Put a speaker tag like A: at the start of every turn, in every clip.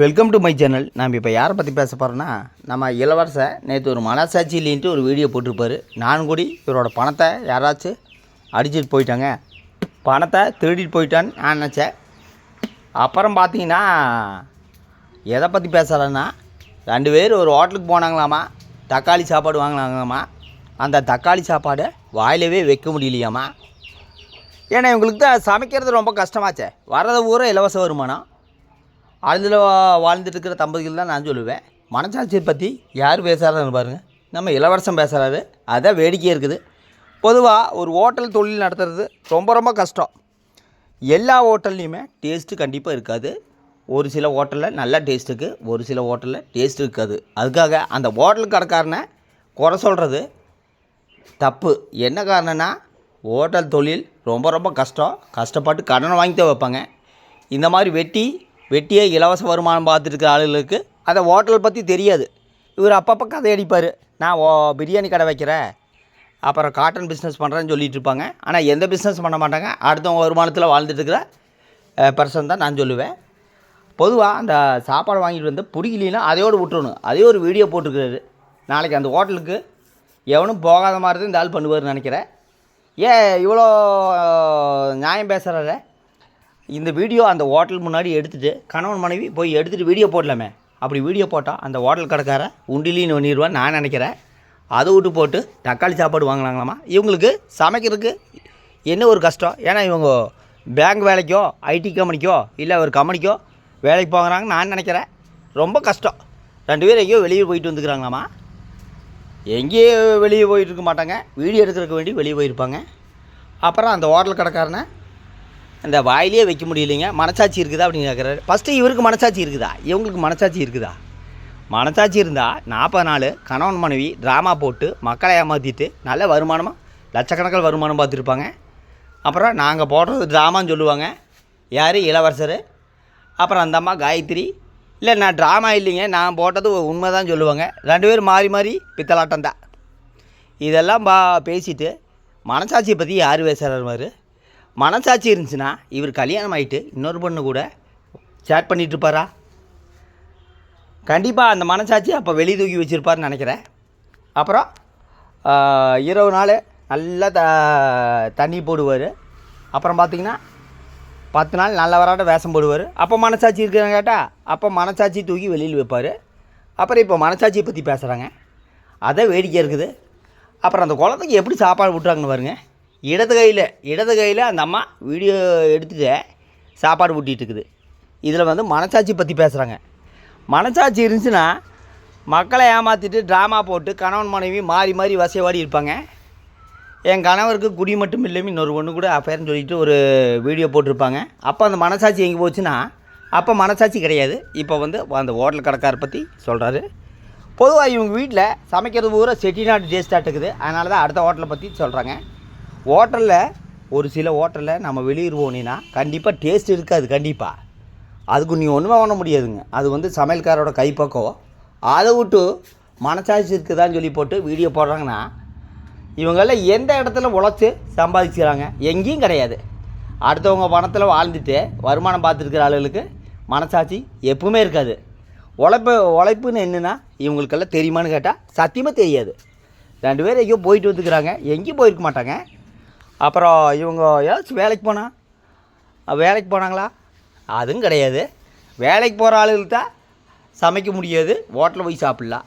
A: Welcome to my channel நாம் இப்போ யாரை பற்றி பேச போகிறோன்னா நம்ம இளவரசர் நேற்று ஒரு மனசாட்சியிலின்ட்டு ஒரு வீடியோ போட்டிருப்பாரு. நானும் கூடி இவரோட பணத்தை யாராச்சும் அடிச்சிட்டு போயிட்டாங்க. பணத்தை திருடிட்டு போயிட்டான்னு நான் நினச்சேன். அப்புறம் பார்த்தீங்கன்னா எதை பற்றி பேசுகிறேன்னா ரெண்டு பேர் ஒரு ஹோட்டலுக்கு போனாங்களாமா தக்காளி சாப்பாடு வாங்கினாங்களாமா அந்த தக்காளி சாப்பாடை வாயிலவே வைக்க முடியலையாமா? ஏன்னா இவங்களுக்கு தான் சமைக்கிறது ரொம்ப கஷ்டமாச்சே. வரது பூரா இலவச வருமானம். அதில் வாழ்ந்துட்டு இருக்கிற தம்பதிகள் தான் நான் சொல்லுவேன். மனசாட்சியை பற்றி யார் பேசுகிறாருன்னு பாருங்கள் நம்ம இளவரசன் பேசுகிறாரு அதான் வேடிக்கையாக இருக்குது. பொதுவாக ஒரு ஹோட்டல் தொழில் நடத்துறது ரொம்ப ரொம்ப கஷ்டம். எல்லா ஹோட்டல்லையுமே டேஸ்ட்டு கண்டிப்பாக இருக்காது. ஒரு சில ஹோட்டலில் நல்ல டேஸ்ட் இருக்குது ஒரு சில ஹோட்டலில் டேஸ்ட் இருக்காது. அதுக்காக அந்த ஹோட்டல் கடைக்காரனை குறை சொல்கிறது தப்பு. என்ன காரணம்னா ஹோட்டல் தொழில் ரொம்ப ரொம்ப கஷ்டம். கஷ்டப்பட்டு கடனை வாங்கி தான் வைப்பாங்க. இந்த மாதிரி வெட்டி வெட்டியே இலவச வருமானம் பார்த்துட்டு ஆளுகளுக்கு அதை ஹோட்டல் பற்றி தெரியாது. இவர் அப்பப்போ கதை அடிப்பார் நான் ஓ பிரியாணி கடை வைக்கிறேன். அப்புறம் காட்டன் பிஸ்னஸ் பண்ணுறேன்னு சொல்லிகிட்டு இருப்பாங்க. ஆனால் எந்த பிஸ்னஸ் பண்ண மாட்டாங்க. அடுத்தவங்க வருமானத்தில் வாழ்ந்துட்டு இருக்கிற பர்சன் தான் நான் சொல்லுவேன். பொதுவாக அந்த சாப்பாடு வாங்கிட்டு வந்து பிடிக்கலைன்னா அதையோடு விட்டுறணும். அதே ஒரு வீடியோ போட்டிருக்கிறாரு. நாளைக்கு அந்த ஹோட்டலுக்கு எவனும் போகாத மாதிரி தான் இந்த ஆள் பண்ணுவார்னு நினைக்கிறேன். ஏன் இவ்வளோ நியாயம் பேசுகிறாரு இந்த வீடியோ அந்த ஹோட்டல் முன்னாடி எடுத்துகிட்டு கணவன் மனைவி போய் எடுத்துகிட்டு வீடியோ போடலாமே. அப்படி வீடியோ போட்டால் அந்த ஹோட்டல் கடைக்கார உண்டிலின்னு ஒன்றிடுவான் நான் நினைக்கிறேன். அதை விட்டு போட்டு தக்காளி சாப்பாடு வாங்கினாங்களாமா? இவங்களுக்கு சமைக்கிறதுக்கு என்ன ஒரு கஷ்டம்? ஏன்னா இவங்க பேங்க் வேலைக்கோ ஐடி கம்பெனிக்கோ இல்லை ஒரு கம்பெனிக்கோ வேலைக்கு போகிறாங்கன்னு நான் நினைக்கிறேன். ரொம்ப கஷ்டம். ரெண்டு பேரும் எங்கேயோ வெளியே போயிட்டு வந்துக்கிறாங்களாமா? எங்கேயோ வெளியே போயிட்டு இருக்க மாட்டாங்க. வீடியோ எடுக்கிறதுக்கு வேண்டி வெளியே போயிருப்பாங்க. அப்புறம் அந்த ஹோட்டல் கடைக்காரனை இந்த வாயிலே வைக்க முடியலைங்க. மனசாட்சி இருக்குதா அப்படின்னு கேட்குறாரு ஃபஸ்ட்டு இவருக்கு மனசாட்சி இருக்குதா? இவங்களுக்கு மனசாட்சி இருக்குதா? மனசாட்சி இருந்தால் நாற்பது நாள் கணவன் மனைவி ட்ராமா போட்டு மக்களை ஏமாற்றிட்டு நல்ல வருமானமாக லட்சக்கணக்கில் வருமானம் பார்த்துருப்பாங்க. அப்புறம் நாங்கள் போடுறது ட்ராமான்னு சொல்லுவாங்க. யார்? இளவரசர். அப்புறம் அந்த அம்மா காயத்ரி. இல்லை நான் ட்ராமா இல்லைங்க. நான் போட்டது உண்மை தான் சொல்லுவாங்க. ரெண்டு பேரும் மாறி மாறி பித்தலாட்டம் தான் இதெல்லாம் பா பேசிட்டு மனசாட்சியை பற்றி யார் பேசுகிறாரு மாதிரி மனசாட்சி இருந்துச்சுன்னா இவர் கல்யாணம் ஆகிட்டு இன்னொரு பொண்ணு கூட சேட் பண்ணிகிட்ருப்பாரா இருப்பாரா கண்டிப்பாக அந்த மனசாட்சி அப்போ வெளியே தூக்கி வச்சுருப்பாருன்னு நினைக்கிறேன். அப்புறம் இருபது இரவு நாள் நல்லா த தண்ணி போடுவார். அப்புறம் பார்த்தீங்கன்னா பத்து நாள் நல்லவராட்ட வேஷம் போடுவார். அப்போ மனசாட்சி இருக்கிறாங்க கேட்டால் அப்போ மனசாட்சி தூக்கி வெளியில் வைப்பார். அப்புறம் இப்போ மனசாட்சியை பற்றி பேசுகிறாங்க அதை வேடிக்கை இருக்குது. அப்புறம் அந்த குழந்தைக்கு எப்படி சாப்பாடு விட்டுறாங்கன்னு பாருங்க. இடது கையில் இடது கையில் அந்த அம்மா வீடியோ எடுத்துட்டு சாப்பாடு ஊட்டிகிட்டு இருக்குது. இதில் வந்து மனசாட்சி பற்றி பேசுகிறாங்க மனசாட்சி இருந்துச்சுன்னா மக்களை ஏமாற்றிட்டு ட்ராமா போட்டு கணவன் மனைவி மாறி மாறி வசைவாடி இருப்பாங்க. என் கணவருக்கு குடி மட்டும் இல்லாமல் இன்னொரு ஒன்று கூட அஃபேர்னு சொல்லிட்டு ஒரு வீடியோ போட்டிருப்பாங்க. அப்போ அந்த மனசாட்சி எங்கே போச்சுன்னா அப்போ மனசாட்சி கிடையாது. இப்போ வந்து அந்த ஹோட்டல் கடைக்காரை பற்றி சொல்கிறாரு பொதுவாக இவங்க வீட்டில் சமைக்கிறது பூரா செட்டிநாடு டேஸ்ட்டாக இருக்குது. அதனால தான் அடுத்த ஹோட்டலை பற்றி சொல்கிறாங்க ஹோட்டலில் ஒரு சில ஹோட்டலில் நம்ம வெளியூர் போனீங்கன்னா கண்டிப்பாக டேஸ்ட் இருக்காது கண்டிப்பாக அதுக்கு நீ ஒன்றுமே பண்ண முடியாதுங்க. அது வந்து சமையல்காரோட கைப்பக்கம் அதை விட்டு மனசாட்சி இருக்குதான்னு சொல்லி போட்டு வீடியோ போடுறாங்கன்னா இவங்கெல்லாம் எந்த இடத்துல உழைச்சி சம்பாதிச்சுக்கிறாங்க எங்கேயும் கிடையாது. அடுத்தவங்க பணத்தில் வாழ்ந்துட்டு வருமானம் பார்த்துருக்கிற ஆளுகளுக்கு மனசாட்சி எப்பவுமே இருக்காது. உழைப்பு உழைப்புன்னு என்னென்னா இவங்களுக்கெல்லாம் தெரியுமான்னு கேட்டால் சத்தியமாக தெரியாது. ரெண்டு பேரும் எங்கேயோ போயிட்டு வந்துக்கிறாங்க. எங்கேயும் போயிருக்க மாட்டாங்க. அப்புறம் இவங்க ஏதாச்சும் வேலைக்கு போனால் வேலைக்கு போனாங்களா? அதுவும் கிடையாது. வேலைக்கு போகிற ஆளுகளுக்கு தான் சமைக்க முடியாது. ஹோட்டலில் போய் சாப்பிட்லாம்.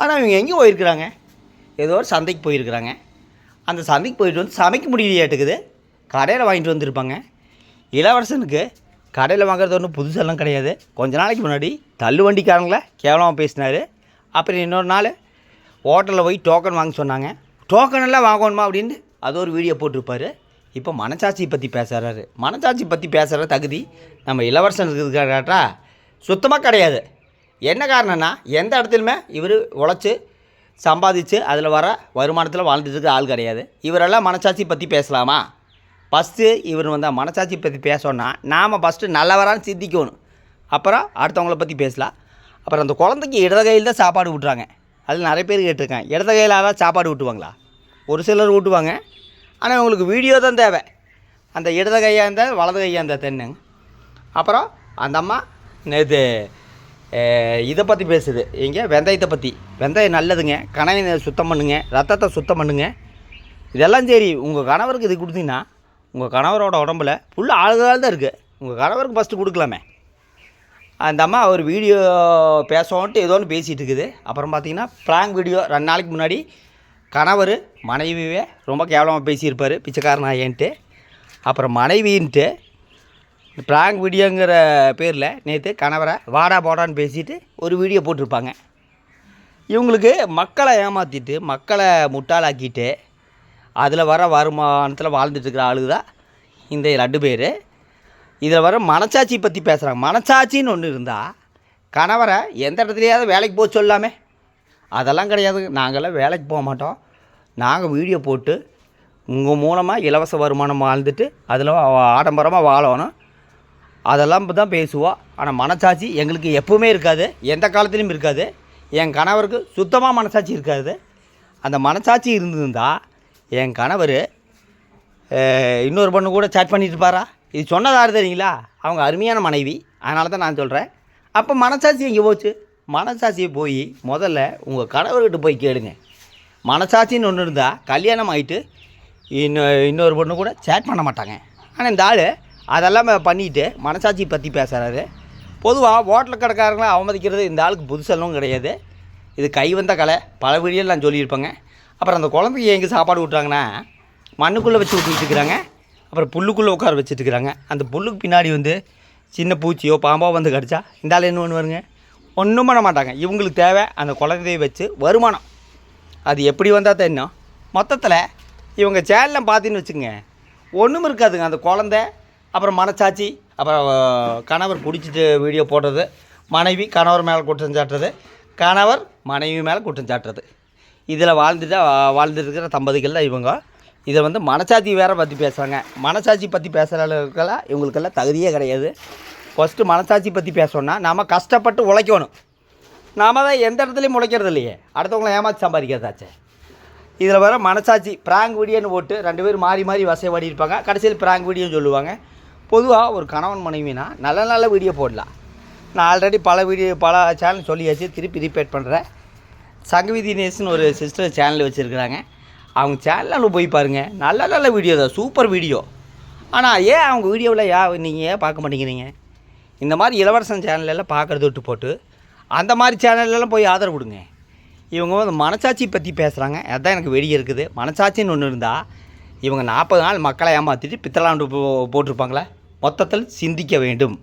A: ஆனால் இவங்க எங்கே போயிருக்கிறாங்க? ஏதோ ஒரு சந்தைக்கு போயிருக்கிறாங்க. அந்த சந்தைக்கு போயிட்டு வந்து சமைக்க முடியலையாட்டுக்குது. கடையில் வாங்கிட்டு வந்திருப்பாங்க. இளவரசனுக்கு கடையில் வாங்குறது ஒன்றும் புதுசெல்லாம் கிடையாது. கொஞ்ச நாளைக்கு முன்னாடி தள்ளு வண்டிக்காரங்கள கேவலமாக பேசினார். அப்புறம் இன்னொரு நாள் ஹோட்டலில் போய் டோக்கன் வாங்க சொன்னாங்க. டோக்கன் எல்லாம் வாங்கணுமா அப்படின்னு அது ஒரு வீடியோ போட்டிருப்பாரு. இப்போ மனசாட்சி பற்றி பேசுகிறாரு மனசாட்சி பற்றி பேசுகிற தகுதி நம்ம இளவரசன் இருக்கிறதா சுத்தமாக கிடையாது. என்ன காரணம்னா எந்த இடத்துலையுமே இவர் உழைச்சி சம்பாதிச்சு அதில் வர வருமானத்தில் வாழ்ந்துட்டு இருக்க ஆள் கிடையாது. இவரெல்லாம் மனசாட்சி பற்றி பேசலாமா? ஃபஸ்ட்டு இவர் வந்து மனசாட்சி பற்றி பேசணும்னா நாம் ஃபஸ்ட்டு நல்லவரான்னு சிந்திக்கணும். அப்புறம் அடுத்தவங்கள பற்றி பேசலாம். அப்புறம் அந்த குழந்தைக்கு இடது கையில் தான் சாப்பாடு விட்றாங்க அதில் நிறைய பேர் கேட்டிருக்கேன் இடது கையில் தான் சாப்பாடு ஊட்டுவாங்களா? ஒரு சிலர் ஊட்டுவாங்க. ஆனால் உங்களுக்கு வீடியோ தான் தேவை. அந்த இடது கையாக இருந்தால் வலது கையாக இருந்தால் தென்னுங்க. அப்புறம் அந்த அம்மா நேற்று இதை பற்றி பேசுது. எங்கே வெந்தயத்தை பற்றி வெந்தயம் நல்லதுங்க. கணவனை சுத்தம் பண்ணுங்க. ரத்தத்தை சுத்தம் பண்ணுங்க. இதெல்லாம் சரி உங்கள் கணவருக்கு இது கொடுத்தீங்கன்னா உங்கள் கணவரோட உடம்புல ஃபுல்லாக ஆளுகளாக தான் இருக்குது உங்கள் கணவருக்கு ஃபஸ்ட்டு கொடுக்கலாமே. அந்த அம்மா ஒரு வீடியோ பேசுவோன்ட்டு ஏதோ ஒன்று பேசிகிட்டு இருக்குது. அப்புறம் பார்த்தீங்கன்னா ப்ராங்க் வீடியோ ரெண்டு நாளைக்கு முன்னாடி கணவர் மனைவியே ரொம்ப கேவலமாக பேசியிருப்பார் பிச்சைக்காரன் ஆயன்ட்டு அப்புறம் மனைவின்ட்டு ப்ராங்க் வீடியோங்கிற பேரில் நேற்று கணவரை வாடா போடான்னு பேசிட்டு ஒரு வீடியோ போட்டிருப்பாங்க. இவங்களுக்கு மக்களை ஏமாற்றிட்டு மக்களை முட்டாளாக்கிட்டு அதில் வர வருமானத்தில் வாழ்ந்துட்டுருக்கிற இருக்கிற தான் இந்த ரெண்டு பேர். இதில் வர மனச்சாட்சி பற்றி பேசுகிறாங்க மனச்சாட்சின்னு ஒன்று இருந்தால் கணவரை எந்த இடத்துலையாவது வேலைக்கு போக சொல்லாமே. அதெல்லாம் கிடையாது. நாங்கள்லாம் வேலைக்கு போக மாட்டோம். நாங்கள் வீடியோ போட்டு உங்கள் மூலமாக இலவச வருமானம் வாழ்ந்துட்டு அதில் ஆடம்பரமாக வாழணும். அதெல்லாம் தான் பேசுவோம் ஆனால் மனசாட்சி எங்களுக்கு எப்பவுமே இருக்காது. எந்த காலத்துலேயும் இருக்காது. என் கணவருக்கு சுத்தமாக மனசாட்சி இருக்காது. அந்த மனசாட்சி இருந்திருந்தா என் கணவர் இன்னொரு பொண்ணு கூட சேட் பண்ணிட்டு இருப்பாரா? இது சொன்னதாரு தெரியுங்களா? அவங்க அருமையான மனைவி. அதனால தான் நான் சொல்கிறேன் அப்போ மனசாட்சி எங்கே போச்சு? மனசாட்சியை போய் முதல்ல உங்கள் கணவர்கிட்ட போய் கேளுங்க. மனசாட்சின்னு ஒன்று இருந்தால் கல்யாணம் ஆகிட்டு இன்னும் இன்னொரு பொண்ணு கூட சேட் பண்ண மாட்டாங்க. ஆனால் இந்த ஆள் அதெல்லாம் பண்ணிட்டு மனசாட்சி பற்றி பேசுகிறாரு பொதுவாக ஹோட்டல் கடைக்காரங்களை அவமதிக்கிறது இந்த ஆளுக்கு புதுசெல்லாம் கிடையாது. இது கை வந்த கலை பல வீடியோவில் நான் சொல்லியிருப்பேங்க. அப்புறம் அந்த குழந்தைக்கு எங்கே சாப்பாடு விட்றாங்கன்னா மண்ணுக்குள்ளே வச்சு விட்டுட்டு இருக்கிறாங்க. அப்புறம் புல்லுக்குள்ளே உட்கார வச்சுட்டு இருக்கிறாங்க. அந்த புல்லுக்கு பின்னாடி வந்து சின்ன பூச்சியோ பாம்போ வந்து கடிச்சா இந்த ஆள் என்ன பண்ணுவாருங்க? ஒன்றும் பண்ண மாட்டாங்க. இவங்களுக்கு தேவை அந்த குழந்தைய வச்சு வருமானம். அது எப்படி வந்தால் தான் இன்னும் மொத்தத்தில் இவங்க சேனலில் பார்த்தீங்கன்னு வச்சுங்க ஒன்றும் இருக்காதுங்க. அந்த குழந்த அப்புறம் மனச்சாட்சி அப்புறம் கணவர் குடிச்சிட்டு வீடியோ போடுறது மனைவி கணவர் மேலே குற்றம் சாட்டுறது கணவர் மனைவி மேலே குற்றம் சாட்டுறது. இதில் வாழ்ந்துட்டு வாழ்ந்துருக்கிற தம்பதிகளில் தம்பதிகள் தான் இவங்க. இதை வந்து மனசாட்சி வேறு பற்றி பேசுகிறாங்க மனசாட்சி பற்றி பேசுகிற அளவுக்கெல்லாம் இவங்களுக்கெல்லாம் தகுதியே கிடையாது. ஃபஸ்ட்டு மனசாட்சி பற்றி பேசணுன்னா நாம் கஷ்டப்பட்டு உழைக்கணும். நாம் தான் எந்த இடத்துலையும் முளைக்கிறது இல்லையே. அடுத்தவங்கள ஏமாற்றி சம்பாதிக்கிறதாச்சே. இதில் வர மனசாட்சி பிராங்க் வீடியோன்னு போட்டு ரெண்டு பேரும் மாறி மாறி வசைவாடி இருப்பாங்க. கடைசியில் பிராங்க் வீடியோன்னு சொல்லுவாங்க. பொதுவாக ஒரு கணவன் மனைவினா நல்ல நல்ல வீடியோ போடலாம். நான் ஆல்ரெடி பல வீடியோ பல சேனல் சொல்லியாச்சு. திருப்பி ரிப்பேட் பண்ணுறேன் சங்கவிதி தினேஷ்னு ஒரு சிஸ்டர் சேனல் வச்சுருக்குறாங்க. அவங்க சேனலில் போய் பாருங்கள் நல்ல நல்ல வீடியோ தான். சூப்பர் வீடியோ ஆனால் ஏன் அவங்க வீடியோவில் யா நீங்கள் ஏன் பார்க்க மாட்டேங்கிறீங்க? இந்த மாதிரி இளவரசன் சேனலெல்லாம் பார்க்குறது விட்டு போட்டு அந்த மாதிரி சேனல்லலாம் போய் ஆதரவு கொடுங்க. இவங்க வந்து மனசாட்சி பற்றி பேசுகிறாங்க அதுதான் எனக்கு வெடி இருக்குது. மனசாட்சின்னு ஒன்று இருந்தால் இவங்க நாற்பது நாள் மக்களை ஏமாற்றிட்டு பித்தலாண்டு போ போட்டிருப்பாங்களே. மொத்தத்தில் சிந்திக்க வேண்டும்.